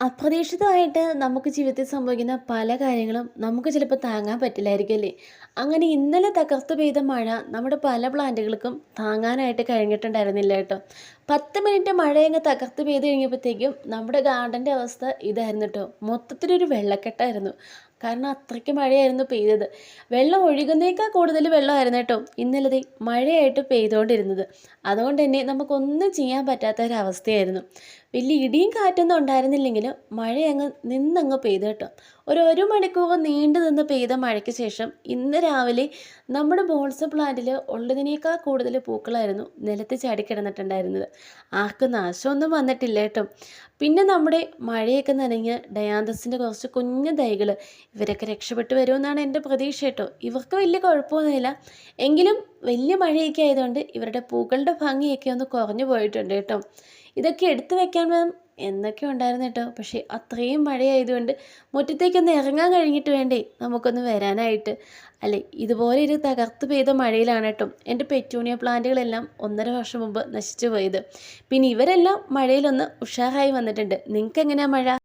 അപ്രതീക്ഷിതമായിട്ട് നമുക്ക് ജീവിതത്തിൽ സംഭവിക്കുന്ന പല കാര്യങ്ങളും നമുക്ക് ചിലപ്പോൾ താങ്ങാൻ പറ്റില്ലായിരിക്കും അല്ലേ? അങ്ങനെ ഇന്നലെ തകർത്ത് പെയ്ത മഴ നമ്മുടെ പല പ്ലാന്റുകൾക്കും താങ്ങാനായിട്ട് കഴിഞ്ഞിട്ടുണ്ടായിരുന്നില്ല കേട്ടോ. പത്ത് മിനിറ്റ് മഴയങ്ങ് തകർത്ത് പെയ്ത് കഴിഞ്ഞപ്പോഴത്തേക്കും നമ്മുടെ ഗാർഡന്റെ അവസ്ഥ ഇതായിരുന്നു കേട്ടോ. മൊത്തത്തിലൊരു വെള്ളക്കെട്ടായിരുന്നു. കാരണം അത്രയ്ക്ക് മഴയായിരുന്നു പെയ്തത്. വെള്ളം ഒഴുകുന്നേക്കാൾ കൂടുതൽ വെള്ളമായിരുന്നു കേട്ടോ. ഇന്നലത്തെ മഴയായിട്ട് പെയ്തുകൊണ്ടിരുന്നത് അതുകൊണ്ട് തന്നെ നമുക്കൊന്നും ചെയ്യാൻ പറ്റാത്ത ഒരവസ്ഥയായിരുന്നു വലിയ ഇടിയും കാറ്റൊന്നും ഉണ്ടായിരുന്നില്ലെങ്കിലും മഴ അങ്ങ് നിന്നങ്ങ് പെയ്തു കേട്ടോ. ഒരു ഒരു മണിക്കൂർ നീണ്ടു നിന്ന് പെയ്ത മഴയ്ക്ക് ശേഷം ഇന്ന് രാവിലെ നമ്മുടെ ബോൾസ് പ്ലാന്റിൽ ഉള്ളതിനേക്കാൾ കൂടുതൽ പൂക്കളായിരുന്നു നിലത്ത് ചാടിക്കിടന്നിട്ടുണ്ടായിരുന്നത്. ആർക്കും നാശമൊന്നും വന്നിട്ടില്ല കേട്ടോ. പിന്നെ നമ്മുടെ മഴയൊക്കെ നനഞ്ഞ് ഡയാന്തസിന്റെ കുറച്ച് കുഞ്ഞു തൈകൾ ഇവരൊക്കെ രക്ഷപ്പെട്ടു വരുമെന്നാണ് എന്റെ പ്രതീക്ഷ കേട്ടോ. ഇവർക്ക് വലിയ കുഴപ്പമൊന്നുമില്ല. എങ്കിലും വലിയ മഴയൊക്കെ ആയതുകൊണ്ട് ഇവരുടെ പൂക്കളുടെ ഭംഗിയൊക്കെ ഒന്ന് കുറഞ്ഞു പോയിട്ടുണ്ട് കേട്ടോ. ഇതൊക്കെ എടുത്തു വെക്കാൻ എന്നൊക്കെ ഉണ്ടായിരുന്നു കേട്ടോ. പക്ഷേ അത്രയും മഴയായതുകൊണ്ട് മുറ്റത്തേക്കൊന്ന് ഇറങ്ങാൻ കഴിഞ്ഞിട്ട് വേണ്ടേ? നമുക്കൊന്ന് വരാനായിട്ട്. അല്ലെ ഇതുപോലെ ഒരു തകർത്ത് പെയ്ത മഴയിലാണ് കേട്ടോ എന്റെ പെറ്റൂണിയ പ്ലാന്റുകളെല്ലാം ഒന്നര വർഷം മുമ്പ് നശിച്ചു പോയത്. പിന്നെ ഇവരെല്ലാം മഴയിലൊന്ന് ഉഷാറായി വന്നിട്ടുണ്ട്. നിങ്ങൾക്ക് എങ്ങനെയാണ് മഴ?